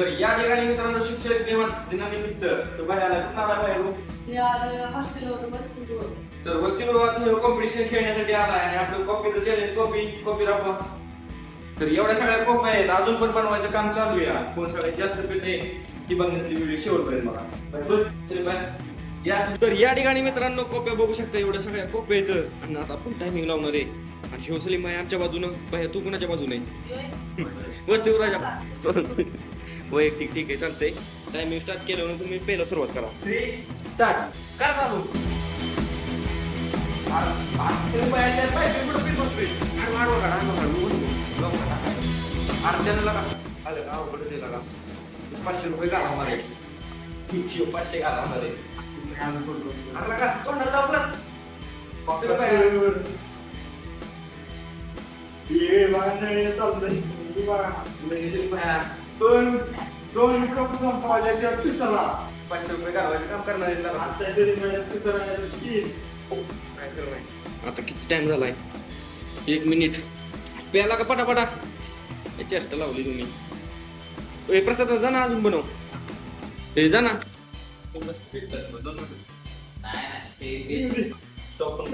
तर या ठिकाणी मित्रांनो शिक्षक दिना दिनानिमित्त तो बाहेर आला कुठं आला बाहेर? या हॉस्टेलवर बसतो तर वस्तीगृहात कॉम्पिटिशन खेळण्यासाठी आला आणि आपलं कॉपीचं चॅलेंज कॉपी कॉपी दाखवा तर एवढ्या सगळ्या कॉपी आहेत अजून पण बनवायचं काम चालू आहे. कोण सगळ्यात जास्त पेटे ती बघण्यासाठी व्हिडिओ शेवटपर्यंत बघा. बस. चले बाय. तर या ठिकाणी मित्रांनो कॉप्या बघू शकता एवढ्या सगळ्या कॉप्या आहेत. आणि आता आपण टायमिंग लावणार आहे. आणि सलीम भाई आमच्या बाजूनं. बाहेर तू कुणाच्या बाजूने वस्तीगृहाच्या वैयक्तिक ठीक आहे चालतंय. टायमिंग स्टार्ट केल्यावर तुम्ही पहिला सुरुवात करा. स्टार्ट करा चालू. पाचशे रुपये घाला तीनशे पाचशे घाला तोंडाला प्लस चाललंय बघा. दोन दोन मिनिटं संपवायच्या तिसरा. पाचशे रुपये घालवायचं काम करणार आहे. आता जरी माझ्या तिसरा आहे, तीन काय करणार आहे? आता किती टाइम झालाय? एक मिनिट प्याला का पटापटा? हे चेष्टा लावली तुम्ही. ए प्रसाद जा ना अजून बनव. ए जा ना.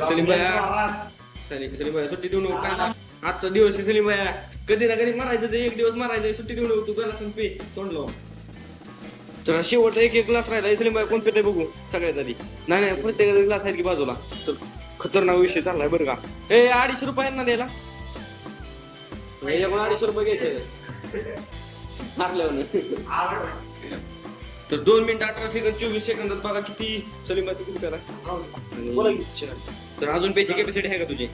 सलीम भैया. सलीम सलीम भैया सुट्टी देऊ नको काय आजचा दिवस आहे सलीम भैया. कधी ना कधी मारायचं जे एक दिवस मारायचं सुट्टी देऊ नको तू गलास आणि पे तोंड लाव तर शेवटचा एक एक ग्लास राहिला सलीम भैया कोण पिते बघू सगळ्यात आधी. नाही नाही प्रत्येकाचा ग्लास आहेत की बाजूला. तर खतरनाक विषय चाललाय बरं का. ए अडीचशे रुपये आहेत ना द्यायला अडीचशे रुपये घ्यायचे मारल्यावर तर दोन मिनिट अठरा सेकंद चोवीस सेकंदात बघा किती सलीम किती करा तर अजून पेची कॅपॅसिटी आहे का तुझी?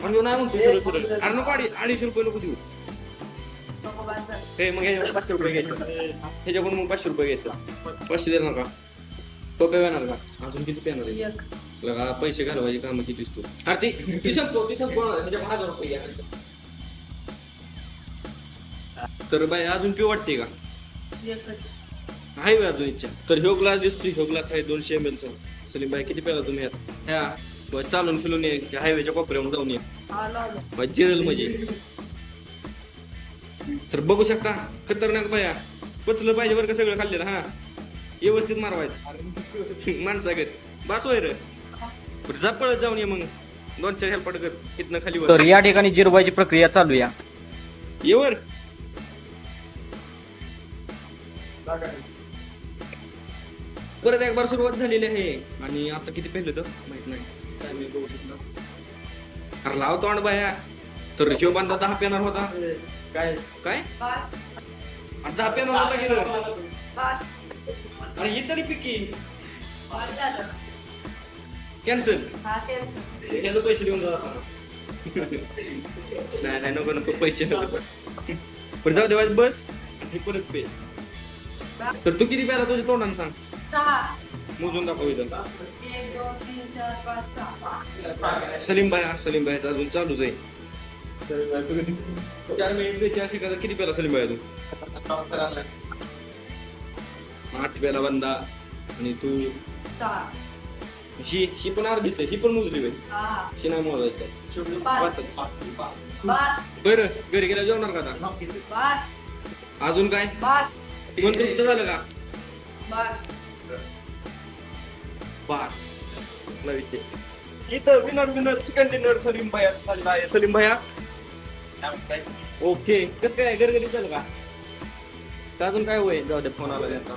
म्हणजे नाही म्हणतो सरळ सरळ. अरे नको अडी अडीचशे रुपये नको देऊ. हे मग ह्याच्याकडून पाचशे रुपये घ्यायचे. ह्याच्याकडून मग पाचशे रुपये घ्यायचं. पाचशे देणार का? तो पेणार का? अजून किती पेणार आहे एक. लगा पैसे घालवायचे काम किती दिसतो. अरे ती ती संपतो ती संपतो ह्याच्या हजार रुपये घ्या. तर बाय अजून पिऊ वाटते का? एकच. आहे अजून इच्छा. तर ह्यो ग्लास दिसतो ह्यो ग्लास आहे दोनशे एम चा. सलीम भाई किती प्याला तुम्ही ह्या. चालून फिरून ये हायवेच्या कोपऱ्यावरून जाऊन ये. बा जिरल म्हणजे. तर बघू शकता खतरनाक बाया पचलं पाहिजे बरं का सगळं खाल्लेलं हा? व्यवस्थित मारवायचं. माणसागत. बास होय रे. बरं जा पळत जाऊन ये मग. दोन चार हेल्पाट कर इथनं खाली वर. तर या ठिकाणी जिरवायची प्रक्रिया चालू या. ये वर. परत एक बार सुरुवात झालेली आहे. आणि आता किती पहिलं तर? माहीत नाही. काय मी बघू शकतो अरे लाव तोंड बाया. तर ह्यो बांधा दहा पेनार होता. काय? काय? बस. आणि दहा पेनार होता गेलं बस. आणि ही तरी पिकी. बस झालं. कॅन्सल हा याला पैसे देऊन जातात नाही नाही नको नको पैसे नको. पण जाऊ देवा बस. हे परत पे. तर तू किती प्याला तुझ्या तोंडाने सांग? सहा. मोजून दाखव इथं. सलीम भाई सलीम भाईचा अजून चालूच आहे. चार मिनिट सेकंदात किती प्याला सलीम भाई तू आठ प्याला बंदा आणि तू. ही ही पण अर्धीच आहे. ही पण मोजली बाई. हा. शी नाही मोजायचं बरं घरी गेल्या जेवणार का आता? अजून काय? मन तृप्त झालं का? बस. बास नवीन इथं winner winner chicken dinner Salim भाया झालेला आहे. सलीम भाया ओके कसं काय? घरगरी झालं का? तर अजून काय होईल? जाऊ दे फोन आला त्यांचा.